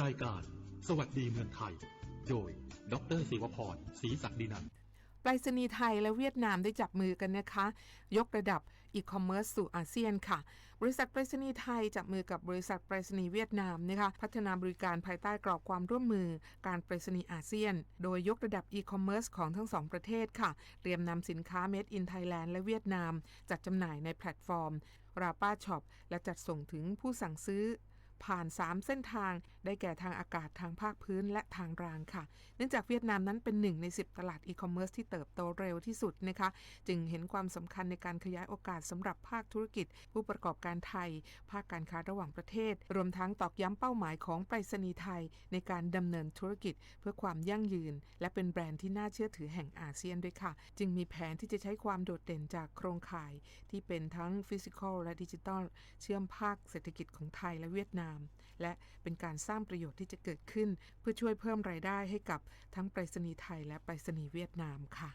รายการ สวัสดีเมืองไทย โดย ดรศิวพรศรีศักดินันท์ไปรษณีย์ไทยและเวียดนามได้จับมือกันนะคะ ยกระดับอีคอมเมิร์ซสู่อาเซียนค่ะ บริษัทไปรษณีย์ไทยจับมือกับบริษัทไปรษณีย์เวียดนามนะคะพัฒนาบริการภายใต้กรอบความร่วมมือการไปรษณีย์อาเซียน โดยยกระดับอีคอมเมิร์ซของทั้งสองประเทศค่ะ เตรียมนำสินค้า Made in Thailand และเวียดนาม จัดจำหน่ายในแพลตฟอร์มราป้าช็อปและจัดส่งถึงผู้สั่งซื้อ ผ่าน 3 เส้นทาง ได้แก่ทางอากาศทางภาคพื้นและทางรางค่ะ เนื่องจากเวียดนามนั้นเป็นหนึ่งใน 10 ตลาดอีคอมเมิร์ซที่เติบโตเร็วที่สุดนะคะ จึงเห็นความสำคัญในการขยายโอกาสสำหรับภาคธุรกิจ ผู้ประกอบการไทย ภาคการค้าระหว่างประเทศ รวมทั้งตอกย้ำเป้าหมายของไปรษณีย์ไทย ในการดำเนินธุรกิจ เพื่อความยั่งยืน และเป็นแบรนด์ที่น่าเชื่อถือแห่งอาเซียนด้วยค่ะ จึงมีแผนที่จะใช้ความโดดเด่นจากโครงข่าย ที่เป็นทั้งฟิสิกอลและดิจิทัลเชื่อมภาคเศรษฐกิจของไทยและเวียดนามาม และเป็นการสร้างประโยชน์ที่จะเกิดขึ้น เพื่อช่วยเพิ่มรายได้ให้กับทั้งไปรษณีย์ไทยและไปรษณีย์เวียดนามค่ะ